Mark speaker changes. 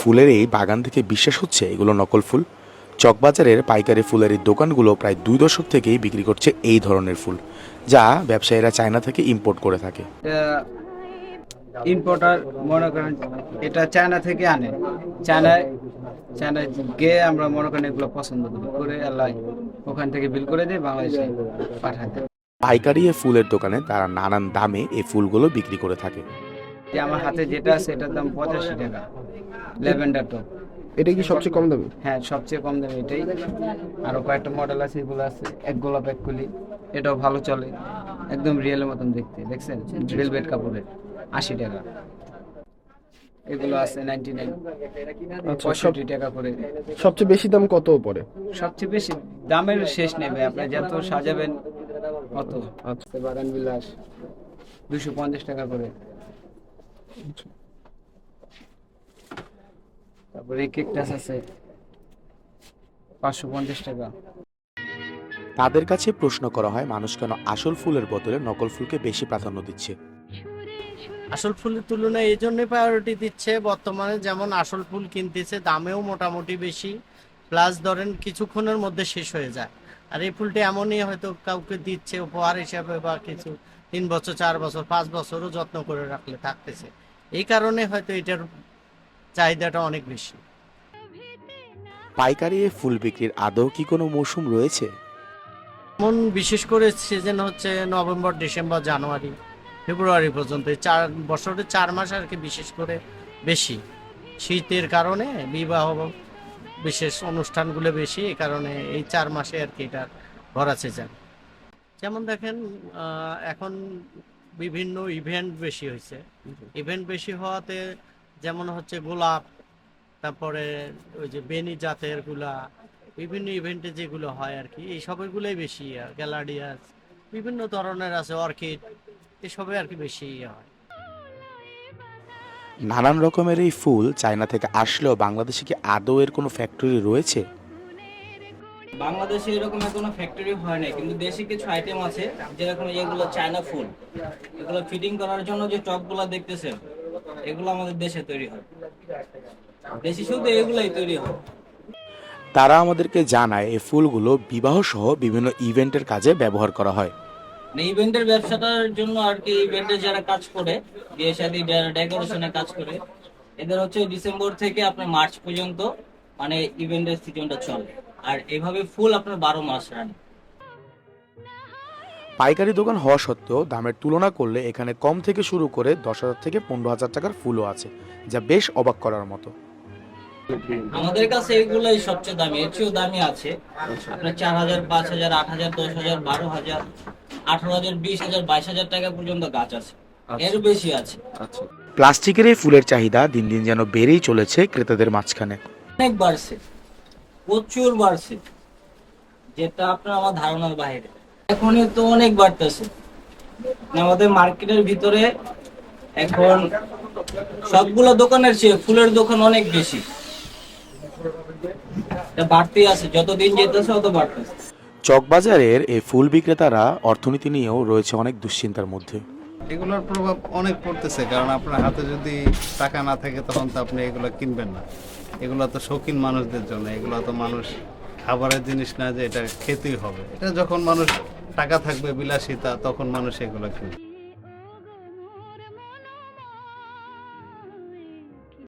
Speaker 1: ফুলের এই বাগান থেকে বিশ্বাস হচ্ছে এগুলো নকল ফুল। চকবাজারের পাইকারি ফুলের এই দোকানগুলো প্রায় দুই দশক থেকেই বিক্রি করছে এই ধরনের ফুল যা ব্যবসায়ীরা চায়না থেকে ইম্পোর্ট করে থাকে।
Speaker 2: ইম্পোর্টার মনে করেন এটা চায়না থেকে আনে। চায়নায় চায়নায় গিয়ে আমরা মনে করেন এগুলো পছন্দ করে। আল্লাহ ওখান থেকে বিল করে দিয়ে বাংলাদেশে দেয়।
Speaker 1: পাইকারি ফুলের দোকানে তারা নানান দামে এই ফুলগুলো বিক্রি করে থাকে।
Speaker 2: যে আমার হাতে যেটা আছে এটার দাম পঁচাশি টাকা ল্যাভেন্ডার টপ।
Speaker 3: এটা কি সবচেয়ে কম দামি?
Speaker 2: হ্যাঁ সবচেয়ে কম দামে এটাই। আরও কয়েকটা মডেল আছে এগুলো আছে এক গোলাপ এক কুলি। এটাও ভালো চলে একদম রিয়েলের মতন দেখতে দেখছেন? ভেলভেট কাপড়ের আশি টাকা। এগুলো আছে নাইনটি নাইন
Speaker 3: আচ্ছা,
Speaker 2: পঁয়ষট্টি টাকা করে।
Speaker 3: সবচেয়ে বেশি দাম কত পড়ে
Speaker 2: সবচেয়ে বেশি দামের শেষ নেবে আপনি যত সাজাবেন অত।
Speaker 3: আচ্ছা।
Speaker 2: বাগান বিলাস দুশো পঞ্চাশ টাকা করে। তারপরে কেকটাস আছে পাঁচশো পঞ্চাশ টাকা।
Speaker 1: তাদের কাছে প্রশ্ন করা হয় মানুষ কেন আসল ফুলের বদলে নকল ফুলকে বেশি প্রাধান্য দিচ্ছে?
Speaker 4: আসল ফুলের তুলনায় এই জন্যই প্রায়োরিটি দিচ্ছে বর্তমানে যেমন আসল ফুল কিনতেছে দামেও মোটামুটি বেশি প্লাস ধরেন কিছুক্ষণের মধ্যে শেষ হয়ে যায়। আর এই ফুলটা এমনই হয়তো কাউকে দিচ্ছে উপহার হিসাবে বা কিছু তিন বছর চার বছর পাঁচ বছরও যত্ন করে রাখলে থাকতেছে। এই কারণে হয়তো এটার চাহিদাটা অনেক বেশি।
Speaker 1: পাইকারি ফুল বিক্রির আদৌ কি কোনো মৌসুম রয়েছে?
Speaker 4: যেমন বিশেষ করে সিজন হচ্ছে নভেম্বর ডিসেম্বর জানুয়ারি ফেব্রুয়ারি পর্যন্ত। এই চার বছরের চার মাস আর কি বিশেষ করে বেশি। শীতের কারণে বিবাহ বিশেষ অনুষ্ঠানগুলো বেশি এই কারণে এই চার মাসে আর কি এটা ভরা সিজন যেমন দেখেন এখন বিভিন্ন ইভেন্ট বেশি হয়েছে। ইভেন্ট বেশি হওয়াতে যেমন হচ্ছে গোলাপ তারপরে ওই যে বেনি জাতেরগুলা বিভিন্ন ইভেন্টে যেগুলো হয় আর কি এই সবগুলোই বেশি গ্যালারিয়াস বিভিন্ন ধরনের আছে অর্কিড এসবে আর কি বেশি ইয়ে হয়।
Speaker 1: নানান রকমের এই ফুল চায়না থেকে আসলেও বাংলাদেশে কি আদৌ এর কোনো ফ্যাক্টরি রয়েছে?
Speaker 5: বাংলাদেশে এরকম কোনো ফ্যাক্টরি হয় না কিন্তু দেশে কিছু আইটেম আছে যেরকম এগুলো চায়না ফুল এগুলো ফিটিং করার জন্য যে টপগুলো দেখতেছেন এগুলো আমাদের দেশে তৈরি হয়। দেশি শুধু এগুলাই তৈরি হয়।
Speaker 1: তারা আমাদেরকে জানায় এই ফুলগুলো বিবাহ সহ বিভিন্ন ইভেন্টের কাজে ব্যবহার করা হয়।
Speaker 5: মানে ইভেন্টের ব্যবসাটার জন্য আর কি ইভেন্টে যারা কাজ করে বিয়ে শাদী ডেকোরেশনে কাজ করে এদের হচ্ছে ডিসেম্বর থেকে আপনার মার্চ পর্যন্ত মানে ইভেন্টের সিজনটা চলে। আর এভাবে ফুল আপনার বারো মাস রানে।
Speaker 1: পাইকারি দোকান হওয়া সত্ত্বেও দামের তুলনা করলে এখানে কম থেকে শুরু করে দশ হাজার থেকে পনেরো হাজার টাকার ফুলও আছে যা বেশ অবাক করার মতো।
Speaker 5: আমাদের কাছে এগুলাই সবচেয়ে দামি এর চেয়েও দামি আছে আপনার চার হাজার পাঁচ হাজার আট হাজার দশ হাজার বারো হাজার আঠারো হাজার বিশ হাজার বাইশ হাজার টাকা পর্যন্ত গাছ আছে। এর বেশি আছে।
Speaker 3: আচ্ছা।
Speaker 1: প্লাস্টিকের এই ফুলের চাহিদা দিন দিন যেন বেড়েই চলেছে ক্রেতাদের মাঝখানে।
Speaker 5: অনেক বাড়ছে। প্রচুর বাড়ছে। যেটা আপনার আমার ধারণার বাইরে। এখন তো অনেক বাড়তেছে। আমাদের মার্কেটের ভিতরে এখন সবগুলো দোকানের চেয়ে ফুলের দোকান অনেক বেশি। বাড়তেই আছে। যতদিন যেতেছে তত বাড়তেছে।
Speaker 1: চকবাজারের এই ফুল বিক্রেতারা অর্থনীতি নিয়েও রয়েছে অনেক দুশ্চিন্তার মধ্যে।
Speaker 6: এগুলোর প্রভাব অনেক পড়তেছে, কারণ আপনার হাতে যদি টাকা না থাকে তখন তো আপনি এগুলো কিনবেন না। এগুলো তো শৌখিন মানুষদের জন্য, এগুলো তো মানুষ খাবারের জিনিস না যে এটা খেতেই হবে। এটা যখন মানুষ টাকা থাকবে বিলাসিতা, তখন মানুষ এগুলো কিনবে।